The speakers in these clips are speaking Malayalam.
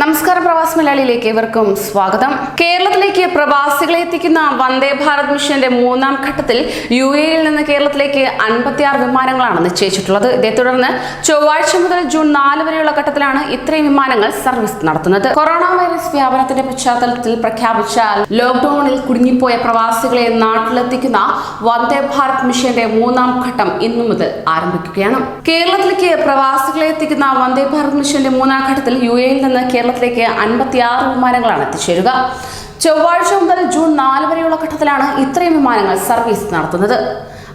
നമസ്കാരം പ്രവാസ് മലയാളിയിലേക്ക് ഏവർക്കും സ്വാഗതം. കേരളത്തിലേക്ക് പ്രവാസികളെ എത്തിക്കുന്ന വന്ദേ ഭാരത് മിഷന്റെ മൂന്നാം ഘട്ടത്തിൽ യു എയിൽ നിന്ന് കേരളത്തിലേക്ക് അൻപത്തിയാറ് വിമാനങ്ങളാണ് നിശ്ചയിച്ചിട്ടുള്ളത്. ഇതേ തുടർന്ന് ചൊവ്വാഴ്ച മുതൽ ജൂൺ നാല് വരെയുള്ള ഘട്ടത്തിലാണ് ഇത്രയും വിമാനങ്ങൾ സർവീസ് നടത്തുന്നത്. കൊറോണ വൈറസ് വ്യാപനത്തിന്റെ പശ്ചാത്തലത്തിൽ പ്രഖ്യാപിച്ച ലോക്ഡൌണിൽ കുടുങ്ങിപ്പോയ പ്രവാസികളെ നാട്ടിലെത്തിക്കുന്ന വന്ദേ ഭാരത് മിഷന്റെ മൂന്നാം ഘട്ടം ഇന്നു മുതൽ ആരംഭിക്കുകയാണ്. കേരളത്തിലേക്ക് പ്രവാസികളെ എത്തിക്കുന്ന വന്ദേ ഭാരത് മിഷന്റെ മൂന്നാം ഘട്ടത്തിൽ യു എയിൽ നിന്ന് കേരളത്തിലേക്ക് അൻപത്തിയാറ് വിമാനങ്ങളാണ് എത്തിച്ചേരുക. ചൊവ്വാഴ്ച മുതൽ ജൂൺ നാല് വരെയുള്ള ഘട്ടത്തിലാണ് ഇത്രയും വിമാനങ്ങൾ സർവീസ് നടത്തുന്നത്.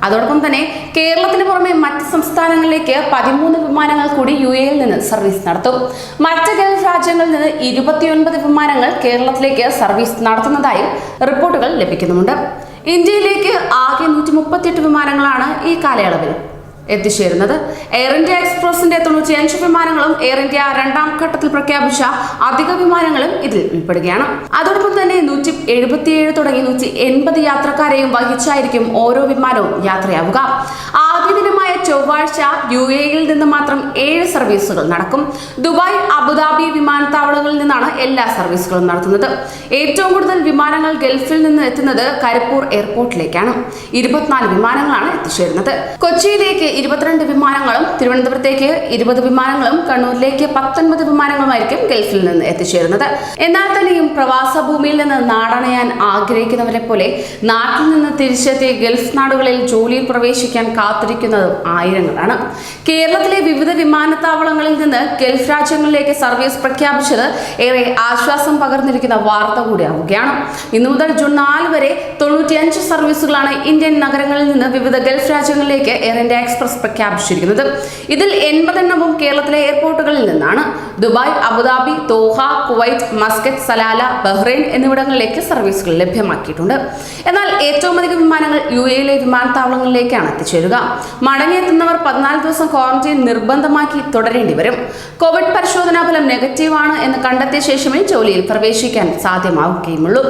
അതോടൊപ്പം തന്നെ കേരളത്തിന് പുറമെ മറ്റ് സംസ്ഥാനങ്ങളിലേക്ക് പതിമൂന്ന് വിമാനങ്ങൾ കൂടി യു എയിൽ നിന്ന് സർവീസ് നടത്തും. മറ്റ് ഗൾഫ് രാജ്യങ്ങളിൽ നിന്ന് ഇരുപത്തിയൊൻപത് വിമാനങ്ങൾ കേരളത്തിലേക്ക് സർവീസ് നടത്തുന്നതായി റിപ്പോർട്ടുകൾ ലഭിക്കുന്നുണ്ട് ഇന്ത്യയിലേക്ക് ആകെ നൂറ്റി മുപ്പത്തിയെട്ട് വിമാനങ്ങളാണ് ഈ കാലയളവിൽ എത്തിച്ചേരുന്നത്. എയർ ഇന്ത്യ എക്സ്പ്രസിന്റെ തൊണ്ണൂറ്റിയഞ്ച് വിമാനങ്ങളും എയർ ഇന്ത്യ രണ്ടാം ഘട്ടത്തിൽ പ്രഖ്യാപിച്ച അധിക വിമാനങ്ങളും ഇതിൽ ഉൾപ്പെടുകയാണ്. അതോടൊപ്പം തന്നെ നൂറ്റി എഴുപത്തിയേഴ് തുടങ്ങി നൂറ്റി എൺപത് യാത്രക്കാരെയും വഹിച്ചായിരിക്കും ഓരോ വിമാനവും യാത്രയാവുക. ആദ്യ ദിനമായ ചൊവ്വാഴ്ച യു എയിൽ നിന്ന് മാത്രം ഏഴ് സർവീസുകൾ നടക്കും. ദുബായ് അബുദാബി വിമാനത്താവളങ്ങളിൽ നിന്നാണ് എല്ലാ സർവീസുകളും നടത്തുന്നത്. ഏറ്റവും കൂടുതൽ വിമാനങ്ങൾ ഗൾഫിൽ നിന്ന് എത്തുന്നത് കരിപ്പൂർ എയർപോർട്ടിലേക്കാണ്. ഇരുപത്തിനാല് വിമാനങ്ങളാണ് എത്തിച്ചേരുന്നത്. കൊച്ചിയിലേക്ക് ഇരുപത്തിരണ്ട് വിമാനങ്ങളും തിരുവനന്തപുരത്തേക്ക് ഇരുപത് വിമാനങ്ങളും കണ്ണൂരിലേക്ക് പത്തൊൻപത് വിമാനങ്ങളുമായിരിക്കും ഗൾഫിൽ നിന്ന് എത്തിച്ചേരുന്നത്. എന്നാൽ തന്നെയും പ്രവാസ ഭൂമിയിൽ നിന്ന് നാടണയാൻ ആഗ്രഹിക്കുന്നവരെ പോലെ നാട്ടിൽ നിന്ന് തിരിച്ചെത്തി ഗൾഫ് നാടുകളിൽ ജോലിയിൽ പ്രവേശിക്കാൻ കാത്തിരിക്കുന്നതും ആയിരങ്ങളാണ്. കേരളത്തിലെ വിവിധ വിമാനത്താവളങ്ങളിൽ നിന്ന് ഗൾഫ് രാജ്യങ്ങളിലേക്ക് സർവീസ് പ്രഖ്യാപിച്ചത് ഏറെ ആശ്വാസം പകർന്നിരിക്കുന്ന വാർത്ത കൂടിയാവുകയാണ്. ഇന്നു മുതൽ ജൂൺ നാല് വരെ തൊണ്ണൂറ്റിയഞ്ച് സർവീസുകളാണ് ഇന്ത്യൻ നഗരങ്ങളിൽ നിന്ന് വിവിധ ഗൾഫ് രാജ്യങ്ങളിലേക്ക് എയർ ഇന്ത്യ എക്സ്പ്രസ് പ്രഖ്യാപിച്ചിരിക്കുന്നത്. ഇതിൽ എൺപതെണ്ണവും കേരളത്തിലെ എയർപോർട്ടുകളിൽ നിന്നാണ്. Dubai Abu Dhabi Doha Kuwait Muscat Salalah Bahrain എന്നിവിടങ്ങളിലേക്ക് സർവീസുകൾ ലഭ്യമാക്കിയിട്ടുണ്ട്. എന്നാൽ ഏറ്റവും അധികം വിമാനങ്ങൾ യു എയിലെ വിമാനത്താവളങ്ങളിലേക്കാണ് എത്തിച്ചേരുക. മടങ്ങിയെത്തുന്നവർ പതിനാല് ദിവസം ക്വാറന്റൈൻ നിർബന്ധമാക്കി തുടരേണ്ടി വരും. കോവിഡ് പരിശോധനാ ഫലം നെഗറ്റീവാണ് എന്ന് കണ്ടെത്തിയ ശേഷമേ ജോലിയിൽ പ്രവേശിക്കാൻ സാധ്യമാവുകയുമുള്ളൂ.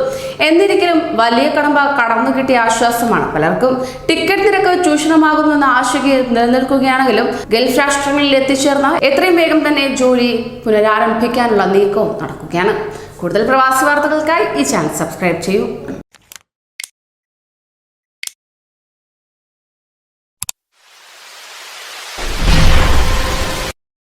എന്നിരിക്കലും വലിയ കടമ്പ കടന്നു കിട്ടിയ ആശ്വാസമാണ് പലർക്കും. ടിക്കറ്റ് നിരക്ക് ചൂഷണമാകുന്നുവെന്ന ആശങ്ക നിലനിൽക്കുകയാണെങ്കിലും ഗൾഫ് രാഷ്ട്രങ്ങളിൽ എത്തിച്ചേർന്ന എത്രയും വേഗം തന്നെ ജോലി പുനരാരംഭിക്കാനുള്ള നീക്കവും നടക്കുകയാണ്. കൂടുതൽ പ്രവാസി വാർത്തകൾക്കായി ഈ ചാനൽ സബ്സ്ക്രൈബ് ചെയ്യൂ.